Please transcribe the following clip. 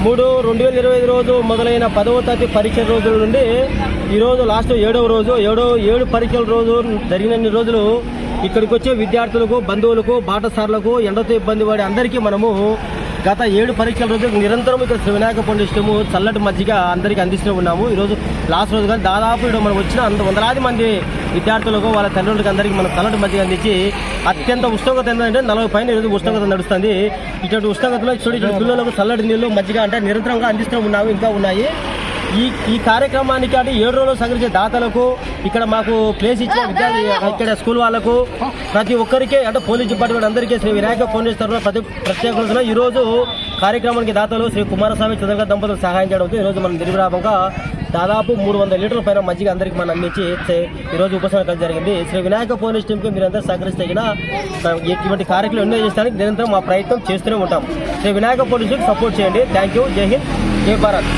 మూడు రెండు వేల ఇరవై ఐదు రోజు మొదలైన పదవ తరగతి పరీక్షల రోజుల నుండి ఈరోజు లాస్ట్ ఏడవ రోజు ఏడో ఏడు పరీక్షల రోజు జరిగినన్ని రోజులు ఇక్కడికి వచ్చే విద్యార్థులకు బంధువులకు బాటసార్లకు ఎండతో ఇబ్బంది పడే అందరికీ మనము గత ఏడు పరీక్షల రోజు నిరంతరం ఇక్కడ వినాయక పౌండేషము చల్లటి మజ్జిగ అందరికీ అందిస్తూ ఉన్నాము. ఈరోజు లాస్ట్ రోజు కానీ దాదాపు ఇక్కడ మనం వచ్చిన అంత వందలాది మంది విద్యార్థులకు వాళ్ళ తల్లిదండ్రులకు అందరికీ మనం చల్లటి మజ్జిగ అందించి అత్యంత ఉష్ణోగ్రత ఏంటంటే నలభై పైన ఈరోజు ఉష్ణోగ్రత నడుస్తుంది. ఇటువంటి ఉష్ణోగ్రతలో చూడు ఇక్కడ పిల్లలకు చల్లటి నీళ్ళు మజ్జిగ అంటే నిరంతరంగా అందిస్తూ ఉన్నాము ఇంకా ఉన్నాయి. ఈ ఈ కార్యక్రమానికి అంటే ఏడు రోజులు సహకరించే దాతలకు ఇక్కడ మాకు ప్లేస్ ఇచ్చిన విద్యార్థి ఇక్కడ స్కూల్ వాళ్ళకు ప్రతి ఒక్కరికి అంటే పోలీస్ డిపార్ట్మెంట్ అందరికీ శ్రీ వినాయక ఫౌండేషన్ తరఫున ప్రతి ప్రత్యేక రోజున ఈ రోజు కార్యక్రమానికి దాతలు శ్రీ కుమారస్వామి చంద్రగా దంపతులు సహాయం చేయడంతో ఈ రోజు మనం నిర్విరామంగా దాదాపు మూడు వందల లీటర్ల పైన మజ్జిగ అందరికీ మనం అందించి ఈరోజు ఈ రోజు ఉపసంహరణ జరిగింది. శ్రీ వినాయక పోలీస్ టీంకి మీరందరూ సహకరిస్తే ఇటువంటి కార్యక్రమం ఎన్నో చేస్తానికి నిరంతరం మా ప్రయత్నం చేస్తూనే ఉంటాం. శ్రీ వినాయక పోలీసులకు సపోర్ట్ చేయండి. థ్యాంక్ యూ జై హింద్. జై భారత్.